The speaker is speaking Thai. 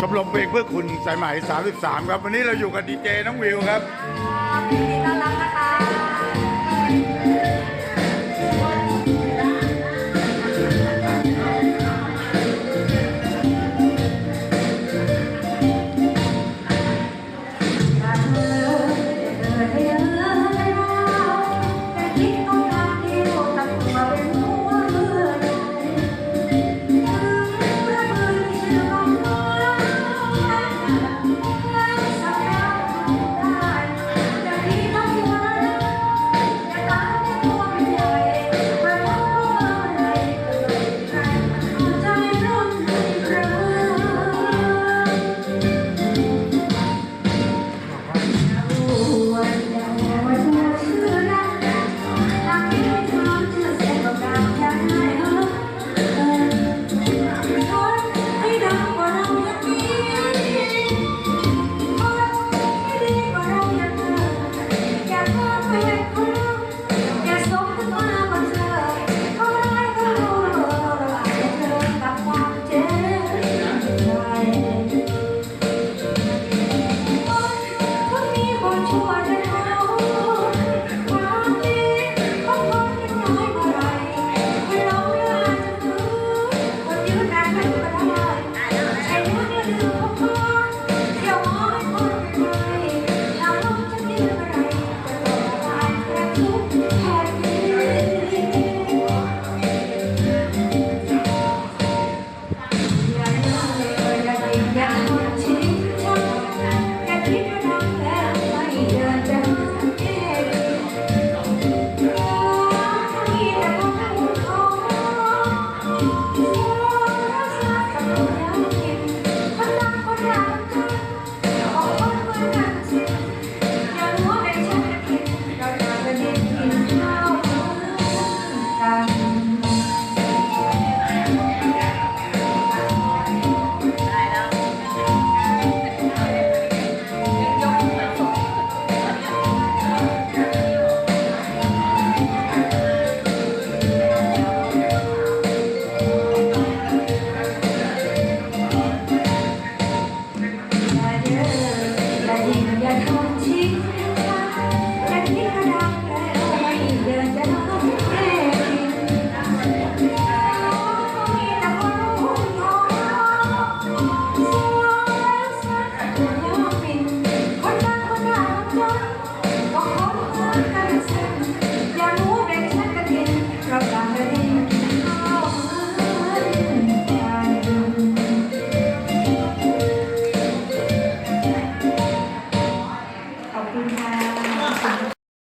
ชมรมเพลงเพื่อคุณสายใหม่33 ครับ วันนี้เราอยู่กับดีเจน้องวิวครับ ยินดีต้อนรับนะคะ